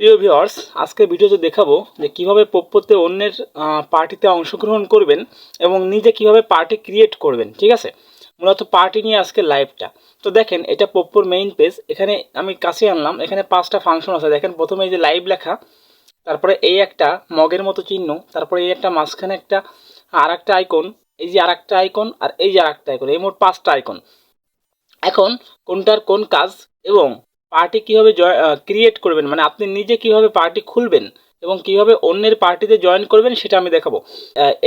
প্রিয় ভিউয়ার্স আজকে ভিডিওতে দেখাবো যে কীভাবে পোপ্পোতে অন্যের পার্টিতে অংশগ্রহণ করবেন এবং নিজে কীভাবে পার্টি ক্রিয়েট করবেন, ঠিক আছে? মূলত পার্টি নিয়ে আজকে লাইভটা তো দেখেন, এটা পোপ্পোর মেইন পেজ এখানে আমি কাছে আনলাম। এখানে পাঁচটা ফাংশন আছে। দেখেন, প্রথমে এই যে লাইভ লেখা, তারপরে এই একটা মগের মতো চিহ্ন, তারপরে এই একটা মাঝখানে একটা আর একটা আইকন এই যে আর একটা আইকন আর এই যে আর একটা আইকন এই মোট পাঁচটা আইকন এখন কোনটার কোন কাজ এবং পার্টি কীভাবে ক্রিয়েট করবেন? মানে আপনি নিজে কীভাবে পার্টি খুলবেন এবং কীভাবে অন্যের পার্টিতে জয়েন করবেন সেটা আমি দেখাবো।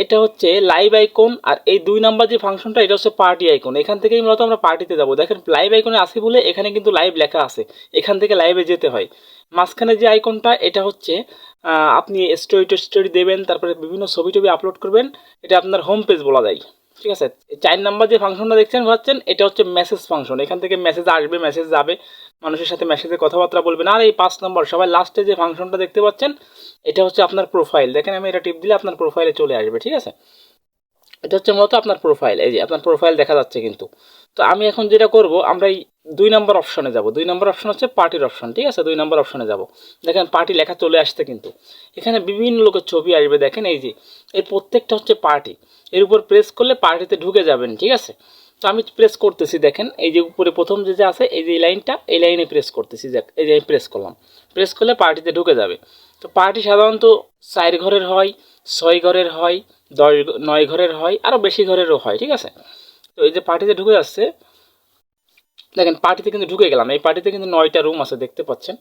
এটা হচ্ছে লাইভ আইকন আর এই দুই নাম্বার যে ফাংশনটা এটা হচ্ছে পার্টি আইকন এখান থেকেই মূলত আমরা পার্টিতে যাব। দেখেন লাইভ আইকনে আছে বলে এখানে কিন্তু লাইভ লেখা আছে। এখান থেকে লাইভে যেতে হয়। মাঝখানে যে আইকনটা এটা হচ্ছে আপনি স্টোরি স্টোরি দেবেন, তারপরে বিভিন্ন ছবি টবি আপলোড করবেন। এটা আপনার হোম পেজ বলা যায়। ঠিক আছে? চার নাম্বার যে ফাংশনটা দেখছেন, ভাবছেন, এটা হচ্ছে মেসেজ ফাংশন এখান থেকে মেসেজ আসবে মেসেজ যাবে। মানুষের সাথে মেসেজে কথাবার্তা বলবেন, আর এই পাঁচ নম্বর, সবাই লাস্টে যে ফাংশনটা দেখতে পাচ্ছেন, এটা হচ্ছে আপনার প্রোফাইল দেখেন, আমি এটা টিপ দিলে আপনার প্রোফাইলে চলে আসবে, ঠিক আছে? এটা হচ্ছে মূলত আপনার প্রোফাইল এই যে আপনার প্রোফাইল দেখা যাচ্ছে কিন্তু। তো আমি এখন যেটা করব, আমরা এই দুই নম্বর অপশনে যাব। দুই নম্বর অপশন হচ্ছে পার্টির অপশন ঠিক আছে? দুই নম্বর অপশনে যাব। দেখেন পার্টি লেখা চলে আসছে কিন্তু। এখানে বিভিন্ন লোকের ছবি আসবে, দেখেন এই যে। এর প্রত্যেকটা হচ্ছে পার্টি এর উপর প্রেস করলে পার্টিতে ঢুকে যাবেন, ঠিক আছে? তো আমি প্রেস করতেছি, দেখেন, এই যে উপরে প্রথম যে যে আছে, এই যে লাইনটা, এই লাইনে প্রেস করতেছি, দেখ, এই যে আমি প্রেস করলাম। প্রেস করলে পার্টিতে ঢুকে যাবে। তো পার্টি সাধারণত চার ঘরের হয়, ছয় ঘরের হয়, দশ, নয় ঘরের হয় আরও বেশি ঘরেরও হয়, ঠিক আছে? তো এই যে পার্টিতে ঢুকে যাচ্ছে দেখেন পার্টিতে কিন্তু ঢুকে গেলাম। এই পার্টিতে কিন্তু নয়টা রুম আছে, দেখতে পাচ্ছেন?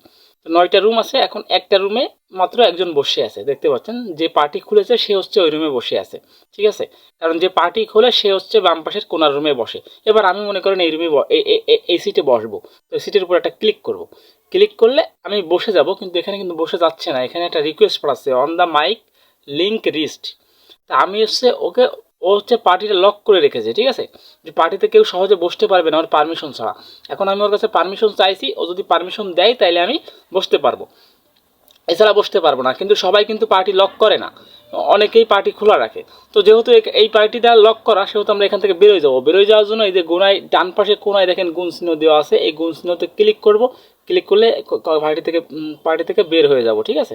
তো নয়টা রুম আছে, এখন একটা রুমে মাত্র একজন বসে আছে, দেখতে পাচ্ছেন? যে পার্টি খুলেছে, সে হচ্ছে ওই রুমে বসে আছে, ঠিক আছে? কারণ যে পার্টি খোলে, সে হচ্ছে বাম পাশের কোনার রুমে বসে। এবার আমি মনে করেন এই রুমে এই- সিটে বসবো। তো সিটের উপর একটা ক্লিক করব। ক্লিক করলে আমি বসে যাব, কিন্তু এখানে কিন্তু বসে যাচ্ছে না। এখানে একটা রিকোয়েস্ট পড়াচ্ছে অন দ্য মাইক লিঙ্ক রিস্ট তা আমি হচ্ছে ওকে ও হচ্ছে পার্টিটা লক করে রেখেছে, ঠিক আছে? যে পার্টিতে কেউ সহজে বসতে পারবে না, ওর পারমিশন ছাড়া। এখন আমি ওর কাছে পারমিশন চাইছি, ও যদি পারমিশন দেয়, তাইলে আমি বসতে পারব। এছাড়া বসতে পারব না, কিন্তু সবাই কিন্তু পার্টি লক করে না। অনেকেই পার্টি খোলা রাখে। তো যেহেতু এই পার্টিটা লক করা, সেহেতু আমরা এখান থেকে বেরোয় যাব। বেরোয় যাওয়ার জন্য এই যে গুনায় ডান পাশে কোনায় দেখেন গুণ চিহ্ন দেওয়া আছে। এই গুণ চিহ্নতে ক্লিক করব। ক্লিক করলে পার্টি থেকে পার্টি থেকে বের হয়ে যাব, ঠিক আছে?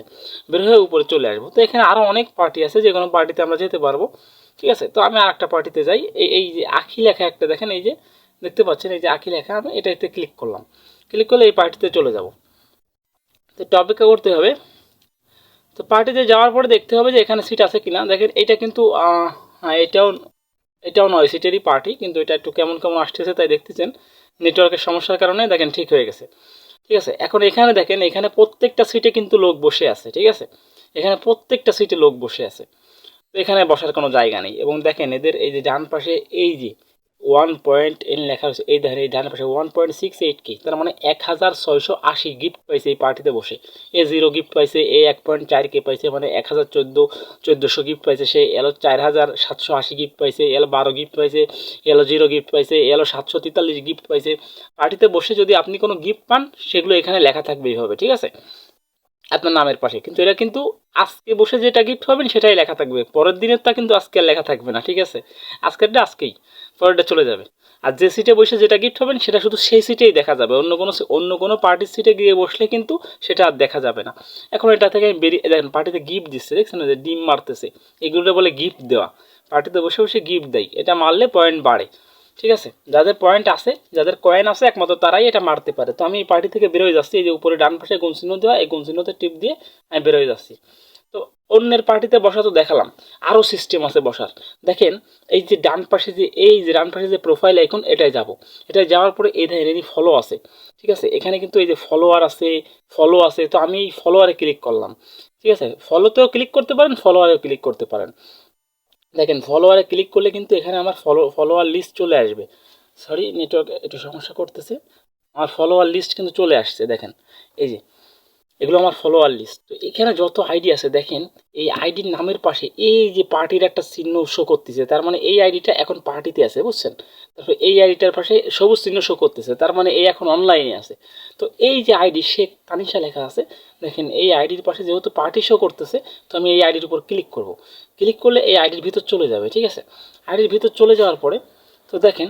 বের হয়ে উপরে চলে আসব। তো এখানে আরও অনেক পার্টি আছে যে কোনো পার্টিতে আমরা যেতে পারব। ঠিক আছে? তো আমি আর একটা পার্টিতে যাই। এই এই যে আখি লেখা একটা দেখেন, এই যে দেখতে পাচ্ছেন, এই যে আখি লেখা, আমি এটাতে ক্লিক করলাম। ক্লিক করলে এই পার্টিতে চলে যাব। তো টপিকে করতে হবে। তো পার্টিতে যাওয়ার পরে দেখতে হবে যে এখানে সিট আছে কিনা। দেখেন, এটা কিন্তু হ্যাঁ এটাও এটাও নয় সিটেরই পার্টি কিন্তু এটা একটু কেমন কেমন আসতেছে তাই দেখতেছেন। নেটওয়ার্কের সমস্যার কারণে দেখেন ঠিক হয়ে গেছে। ঠিক আছে? এখন এখানে দেখেন, এখানে প্রত্যেকটা সিটে কিন্তু লোক বসে আছে, ঠিক আছে? এখানে প্রত্যেকটা সিটে লোক বসে আছে। তো এখানে বসার কোনো জায়গা নেই। এবং দেখেন এদের এই যে ডান পাশে এই যে ওয়ান পয়েন্ট এন লেখা হয়েছে এই দেখেন এই ডান পাশে ওয়ান পয়েন্ট সিক্স এইট কে, তার মানে এক হাজার ছয়শো আশি গিফট পাইছে এই পার্টিতে বসে। এ জিরো গিফট পাইছে, এ এক পয়েন্ট চার কে পাইছে মানে এক হাজার চোদ্দ, চোদ্দোশো গিফট পাইছে, সে এলো চার হাজার সাতশো আশি গিফট পাইছে, এলো বারো গিফট পাইছে, এলো জিরো গিফট পাইছে, এলো সাতশো তেতাল্লিশ গিফট পাইছে। পার্টিতে বসে যদি আপনি কোনো গিফট পান, সেগুলো এখানে লেখা থাকবে এইভাবে, ঠিক আছে? আপনার নামের পাশে। কিন্তু এটা কিন্তু আজকে বসে যেটা গিফট পাবেন সেটাই লেখা থাকবে। পরের দিনেরটা কিন্তু আজকে আর লেখা থাকবে না, ঠিক আছে? আজকেরটা আজকেই, পরেরটা চলে যাবে। আর যে সিটে বসে যেটা গিফট হবেন সেটা শুধু সেই সিটেই দেখা যাবে। অন্য কোনো অন্য কোনো পার্টির সিটে গিয়ে বসলে কিন্তু সেটা আর দেখা যাবে না। এখন এটা থেকে আমি বেরিয়ে দেখেন পার্টিতে গিফট দিচ্ছে, দেখছেন? যে ডিম মারতেছে এগুলোটা বলে গিফট দেওয়া। পার্টিতে বসে বসে গিফট দেয়। এটা মারলে পয়েন্ট বাড়ে। ঠিক আছে? যাদের পয়েন্ট আছে, যাদের কয়েন আছে, একমাত্র তারাই এটা মারতে পারে। তো আমি এই পার্টি থেকে বেরোয় যাচ্ছি, এই যে উপরে ডান পাশে গুণচিহ্ন দেওয়া, এই গুণচিহ্নতে টিপ দিয়ে আমি বেরোয় যাচ্ছি। তো অন্যের পার্টিতে বসা তো দেখালাম আরও সিস্টেম আছে বসার। দেখেন, এই যে ডান পাশে যে, এই যে ডান পাশে যে প্রোফাইল এখন এটাই যাব। এটাই যাওয়ার পরে এই ধরনের এনি ফলো আছে। ঠিক আছে? এখানে কিন্তু এই যে ফলোয়ার আছে ফলো আছে, তো আমি এই ফলোয়ারে ক্লিক করলাম। ঠিক আছে? ফলোতেও ক্লিক করতে পারেন ফলোয়ারেও ক্লিক করতে পারেন। দেখেন ফলোয়ারে ক্লিক করলে কিন্তু এখানে আমার ফলো ফলোয়ার লিস্ট চলে আসবে। সরি নেটওয়ার্ক একটু সমস্যা করতেছে। আমার ফলোয়ার লিস্ট কিন্তু চলে আসছে, দেখেন। এই যে এগুলো আমার ফলোয়ার লিস্ট তো এখানে যত আইডি আছে, দেখেন, এই আইডির নামের পাশে এই যে পার্টির একটা চিহ্ন শো করতেছে, তার মানে এই আইডিটা এখন পার্টিতে আছে, বুঝছেন? তারপরে এই আইডিটার পাশে সবুজ চিহ্ন শো করতেছে, তার মানে এই এখন অনলাইনে আছে। তো এই যে আইডি শেখ তানিশা লেখা আছে, দেখেন, এই আইডির পাশে যেহেতু পার্টি শো করতেছে, তো আমি এই আইডির উপর ক্লিক করব। ক্লিক করলে এই আইডির ভিতর চলে যাবে, ঠিক আছে? আইডির ভিতর চলে যাওয়ার পরে, তো দেখেন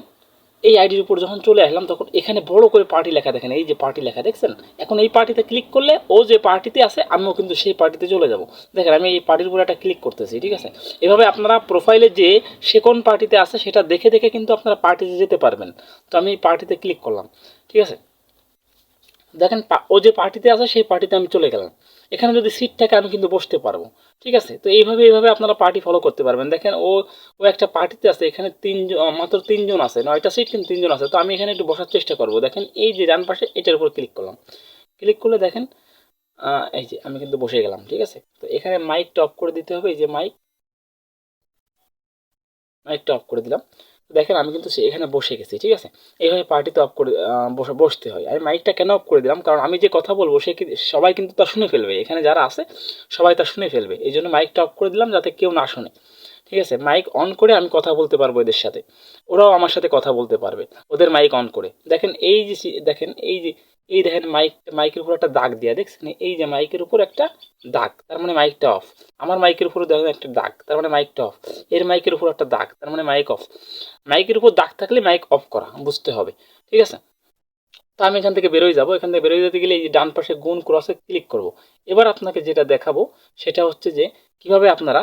এই আইডির উপর যখন চলে আসলাম, তখন এখানে বড় করে পার্টি লেখা দেখেন। এই যে পার্টি লেখা, দেখছেন? এখন এই পার্টিতে ক্লিক করলে ও যে পার্টিতে আছে, আমিও কিন্তু সেই পার্টিতে চলে যাব। দেখেন, আমি এই পার্টির উপরে একটা ক্লিক করতেছি, ঠিক আছে? এভাবে আপনারা প্রোফাইলে যে সে কোন পার্টিতে আছে, সেটা দেখে দেখে কিন্তু আপনারা পার্টিতে যেতে পারবেন। তো আমি এই পার্টিতে ক্লিক করলাম, ঠিক আছে? দেখেন ও যে পার্টিতে আছে, সেই পার্টিতে আমি চলে গেলাম। এখানে যদি সিট থাকে, আমি কিন্তু বসতে পারব। ঠিক আছে? তো এইভাবে এইভাবে আপনারা পার্টি ফলো করতে পারবেন। দেখেন, ও ও একটা পার্টিতে আছে, এখানে তিনজন মাত্র তিনজন আছে, নয়টা সিট কিন্তু তিনজন আছে। তো আমি এখানে একটু বসার চেষ্টা করব। দেখেন, এই যে ডান পাশে, এটার উপর ক্লিক করলাম। ক্লিক করলে দেখেন এই যে আমি কিন্তু বসে গেলাম। ঠিক আছে? তো এখানে মাইকটা অফ করে দিতে হবে। এই যে মাইক মাইকটা অফ করে দিলাম। দেখেন, আমি কিন্তু এখানে বসে গেছি, ঠিক আছে? এইভাবে পার্টিতে অফ করে বসতে হয়। আমি মাইকটা কেন অফ করে দিলাম? কারণ আমি যে কথা বলব, সে সবাই কিন্তু তা শুনে ফেলবে। এখানে যারা আছে, সবাই তা শুনে ফেলবে। এই জন্য মাইকটা অফ করে দিলাম যাতে কেউ না শুনে। ঠিক আছে? মাইক অন করে আমি কথা বলতে পারব এদের সাথে। ওরাও আমার সাথে কথা বলতে পারবে। ওদের মাইক অন করে। দেখেন, এই যে দেখেন, এই যে এই দেখেন মাইক মাইকের উপর একটা দাগ দেওয়া দেখছেন? এই যে মাইকের উপর একটা দাগ, তার মানে মাইকটা অফ আমার মাইকের উপর দেখেন একটা দাগ, তার মানে মাইকটা অফ এর মাইকের উপর একটা দাগ, তার মানে মাইক অফ মাইকের উপর দাগ থাকলে মাইক অফ করা, বুঝতে হবে, ঠিক আছে? তো আমি এখান থেকে বেরোয় যাব, এখান থেকে বেরোয় যেতে গেলে এই যে ডান পাশে গুণ ক্রসে ক্লিক করব। এবার আপনাকে যেটা দেখাবো, সেটা হচ্ছে যে কীভাবে আপনারা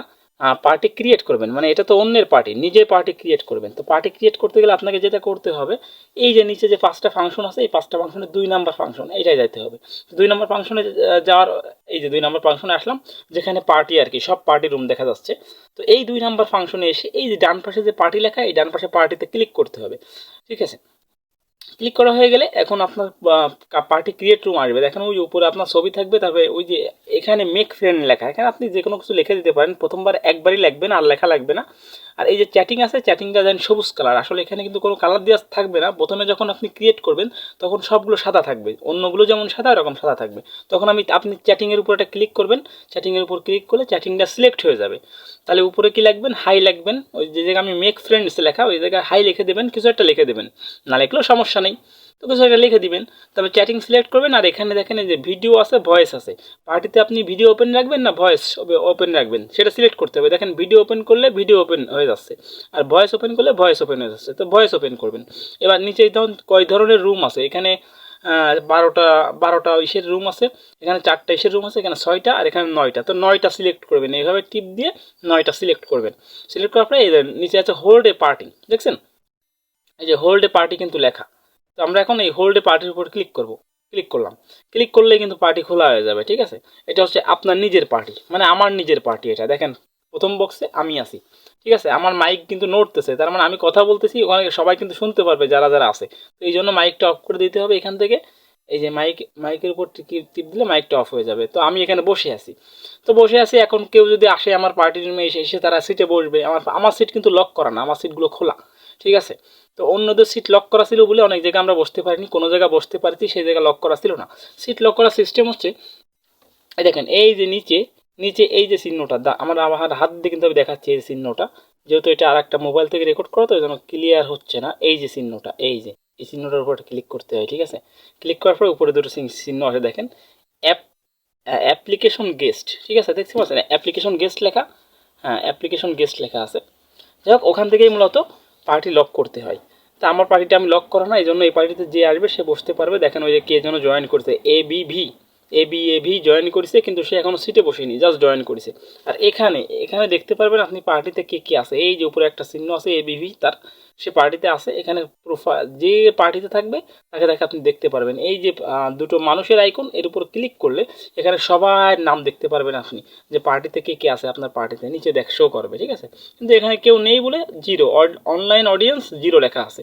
পার্টি ক্রিয়েট করবেন। মানে এটা তো অন্যের পার্টি নিজের পার্টি ক্রিয়েট করবেন। তো পার্টি ক্রিয়েট করতে গেলে আপনাকে যেটা করতে হবে, এই যে নিচে যে পাঁচটা ফাংশন আছে, এই পাঁচটা ফাংশনের দুই নাম্বার ফাংশন এইটাই যাইতে হবে। দুই নাম্বার ফাংশনে যাওয়ার, এই যে দুই নাম্বার ফাংশনে আসলাম, যেখানে পার্টি আর কি, সব পার্টি রুম দেখা যাচ্ছে। তো এই দুই নাম্বার ফাংশনে এসে, এই যে ডান পাশে যে পার্টি লেখা, এই ডান পাশে পার্টিতে ক্লিক করতে হবে। ঠিক আছে? ক্লিক করা হয়ে গেলে এখন আপনার পার্টি ক্রিয়েট রুম আসবে। দেখেন ওই উপরে আপনার ছবি থাকবে, তারপরে ওই যে এখানে মেক ফ্রেন্ড লেখা। এখানে আপনি যে কোনো কিছু লিখে দিতে পারেন। প্রথমবার একবারই লিখবেন, আর লেখা লাগবে না। আর এই যে চ্যাটিং আছে চ্যাটিংটা দেন সবুজ কালার আসলে এখানে কিন্তু কোনো কালার দেওয়া থাকবে না। প্রথমে যখন আপনি ক্রিয়েট করবেন, তখন সবগুলো সাদা থাকবে। অন্যগুলো যেমন সাদা এরকম সাদা থাকবে। তখন আমি, আপনি চ্যাটিংয়ের উপর একটা ক্লিক করবেন। চ্যাটিংয়ের উপর ক্লিক করলে চ্যাটিংটা সিলেক্ট হয়ে যাবে। তাহলে উপরে কি লাগবেন হাই লাগবেন ওই যে জায়গায় আমি মেক ফ্রেন্ডস লেখা, ওই জায়গায় হাই লিখে দেবেন, কিছু একটা লিখে দেবেন। না লিখলেও সমস্যা নেই। তো কিছু লিখে দিবেন। তবে চ্যাটিং সিলেক্ট করবেন আর এখানে দেখেন যে ভিডিও আছে ভয়েস আছে। পার্টিতে আপনি ভিডিও ওপেন রাখবেন না ভয়েস ওপেন রাখবেন? সেটা সিলেক্ট করতে হবে। দেখেন ভিডিও ওপেন করলে ভিডিও ওপেন হয়ে যাচ্ছে। আর ভয়েস ওপেন করলে ভয়েস ওপেন হয়ে যাচ্ছে। তো ভয়েস ওপেন করবেন। এবার নিচে ধরুন কয় ধরনের রুম আছে? এখানে বারোটা বারোটা ইসের রুম আছে। এখানে চারটা ইসের রুম আছে, এখানে ছয়টা আর এখানে নয়টা। তো নয়টা সিলেক্ট করবেন। এইভাবে টিপ দিয়ে নয়টা সিলেক্ট করবেন। সিলেক্ট করার পরে নিচে আছে হোল্ড এ পার্টি দেখছেন? এই যে হোল্ড এ পার্টি কিন্তু লেখা। তো আমরা এখন এই হোল্ডে পার্টির উপর ক্লিক করব। ক্লিক করলাম। ক্লিক করলেই কিন্তু পার্টি খোলা হয়ে যাবে, ঠিক আছে? এটা হচ্ছে আপনার নিজের পার্টি মানে আমার নিজের পার্টি এটা। দেখেন, প্রথম বক্সে আমি আছি, ঠিক আছে? আমার মাইক কিন্তু নড়তেছে, তার মানে আমি কথা বলতেছি, ওখানে সবাই কিন্তু শুনতে পারবে যারা যারা আছে। তো এই জন্য মাইকটা অফ করে দিতে হবে এখান থেকে। এই যে মাইক মাইকের উপর টিপ দিলে মাইকটা অফ হয়ে যাবে। তো আমি এখানে বসে আছি। তো বসে আছি, এখন কেউ যদি আসে আমার পার্টির রুমে এসে এসে তারা সিটে বসবে। আমার আমার সিট কিন্তু লক করা না, আমার সিটগুলো খোলা, ঠিক আছে? তো অন্যদের সিট লক করা ছিল বলে অনেক জায়গায় আমরা বসতে পারিনি, কোনো জায়গায় বসতে পারছি, সেই জায়গায় লক করা ছিল না। সিট লক করার সিস্টেম হচ্ছে, এই দেখেন, এই যে নিচে নিচে এই যে চিহ্নটা আমার আমার হাত দিয়ে কিন্তু আমি দেখাচ্ছি এই চিহ্নটা। যেহেতু এটা আর একটা মোবাইল থেকে রেকর্ড করা, তো যেন ক্লিয়ার হচ্ছে না। এই যে চিহ্নটা, এই যে, এই চিহ্নটার উপর ক্লিক করতে হয়, ঠিক আছে? ক্লিক করার পরে উপরে দুটো চিহ্ন- চিহ্ন আছে দেখেন অ্যাপ অ্যাপ্লিকেশন গেস্ট ঠিক আছে, দেখতে পাচ্ছেন? অ্যাপ্লিকেশন গেস্ট লেখা হ্যাঁ অ্যাপ্লিকেশন গেস্ট লেখা আছে। যাই হোক, ওখান থেকেই মূলত পার্টি লক করতে হয়। তা আমার পার্টিটা আমি লক করা না এই জন্য এই পার্টিতে যে আসবে সে বসতে পারবে। দেখেন ওই যে কে যেন জয়েন করছে A B V A B A V join করেছে, কিন্তু সে এখনও সিটে বসেনি জাস্ট জয়েন করেছে। আর এখানে এখানে দেখতে পারবেন আপনি পার্টিতে কে কে আছে। এই যে উপরে একটা চিহ্ন আছে এ বি ভি তার সে পার্টিতে আছে। এখানে প্রোফাইল যে পার্টিতে থাকবে, তাকে দেখে আপনি দেখতে পারবেন। এই যে দুটো মানুষের আইকন এর উপর ক্লিক করলে এখানে সবার নাম দেখতে পারবেন আপনি, যে পার্টিতে কে কে আছে আপনার পার্টিতে নিচে দেখ শো করবে, ঠিক আছে? কিন্তু এখানে কেউ নেই বলে জিরো অনলাইন অডিয়েন্স জিরো লেখা আছে।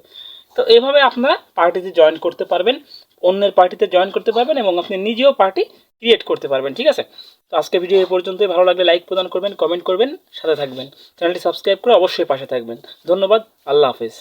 তো এভাবে আপনারা পার্টিতে জয়েন করতে পারবেন। অন্যের পার্টিতে জয়েন করতে পারবেন এবং আপনি নিজেও পার্টি ক্রিয়েট করতে পারবেন, ঠিক আছে? তো আজকে ভিডিও এ পর্যন্তই। ভালো লাগলে লাইক প্রদান করবেন কমেন্ট করবেন, সাথে থাকবেন। চ্যানেলটি সাবস্ক্রাইব করে অবশ্যই পাশে থাকবেন। ধন্যবাদ, আল্লাহ হাফিজ।